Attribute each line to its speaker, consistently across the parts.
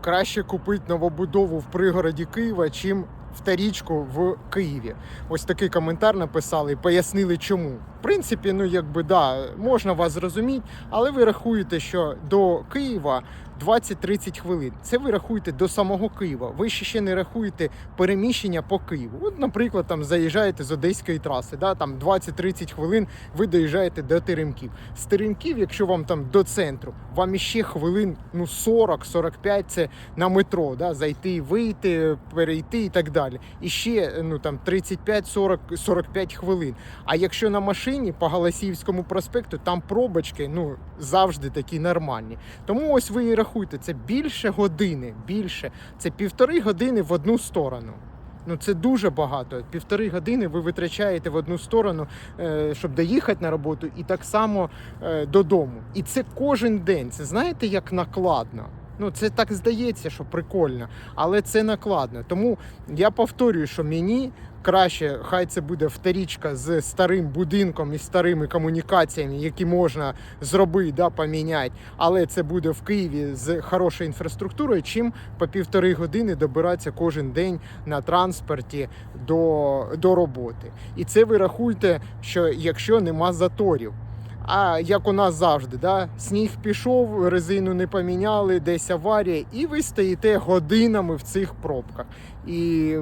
Speaker 1: краще купити новобудову в пригороді Києва, чим вторічку в Києві. Ось такий коментар написали і пояснили, чому. Принципі, ну якби да, можна вас зрозуміти, але ви рахуєте, що до Києва 20-30 хвилин. Це ви рахуєте до самого Києва. Ви ще ще не рахуєте переміщення по Києву. От, наприклад, там заїжджаєте з одеської траси, да, там 20-30 хвилин ви доїжджаєте до Теремків. З Теремків, якщо вам там до центру, вам іще хвилин ну 40-45 це на метро, да, зайти, вийти, перейти і так далі. І ще ну там 35-40-45 хвилин. А якщо на машині по Галасіївському проспекту, там пробочки ну завжди такі нормальні. Тому ось ви і рахуйте, це більше години, більше. Це півтори години в одну сторону. Ну це дуже багато. Півтори години ви витрачаєте в одну сторону, е, щоб доїхати на роботу, і так само е, додому. І це кожен день. Це знаєте, як накладно. Ну, це так здається, що прикольно, але це накладно. Тому я повторюю, що мені краще, хай це буде вторічка з старим будинком і старими комунікаціями, які можна зробити, да, поміняти, але це буде в Києві з хорошою інфраструктурою, чим по півтори години добиратися кожен день на транспорті до, до роботи. І це ви рахуйте, що якщо нема заторів. А як у нас завжди, да? сніг пішов, резину не поміняли, десь аварія, і ви стоїте годинами в цих пробках. І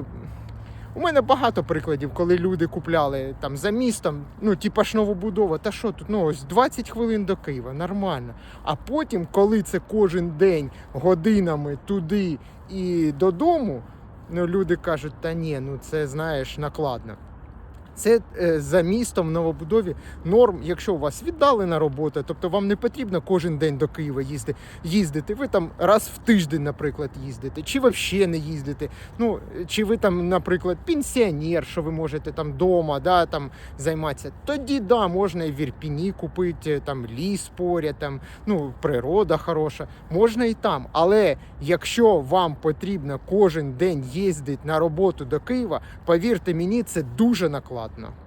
Speaker 1: у мене багато прикладів, коли люди купляли там за містом, ну, типа ж новобудова, та що тут, ну ось 20 хвилин до Києва, нормально. А потім, коли це кожен день годинами туди і додому, ну люди кажуть, та ні, ну це знаєш накладно. Це е, за містом в новобудові норм, якщо у вас віддалена робота, тобто вам не потрібно кожен день до Києва їздити. Ви там раз в тиждень, наприклад, їздите, чи взагалі не їздите. Ну чи ви там, наприклад, пенсіонер, що ви можете там вдома да, там займатися. Тоді да, можна і в Ірпіні купити там ліс поряд, там ну природа хороша, можна і там. Але якщо вам потрібно кожен день їздити на роботу до Києва, повірте мені, це дуже накладно. ладно.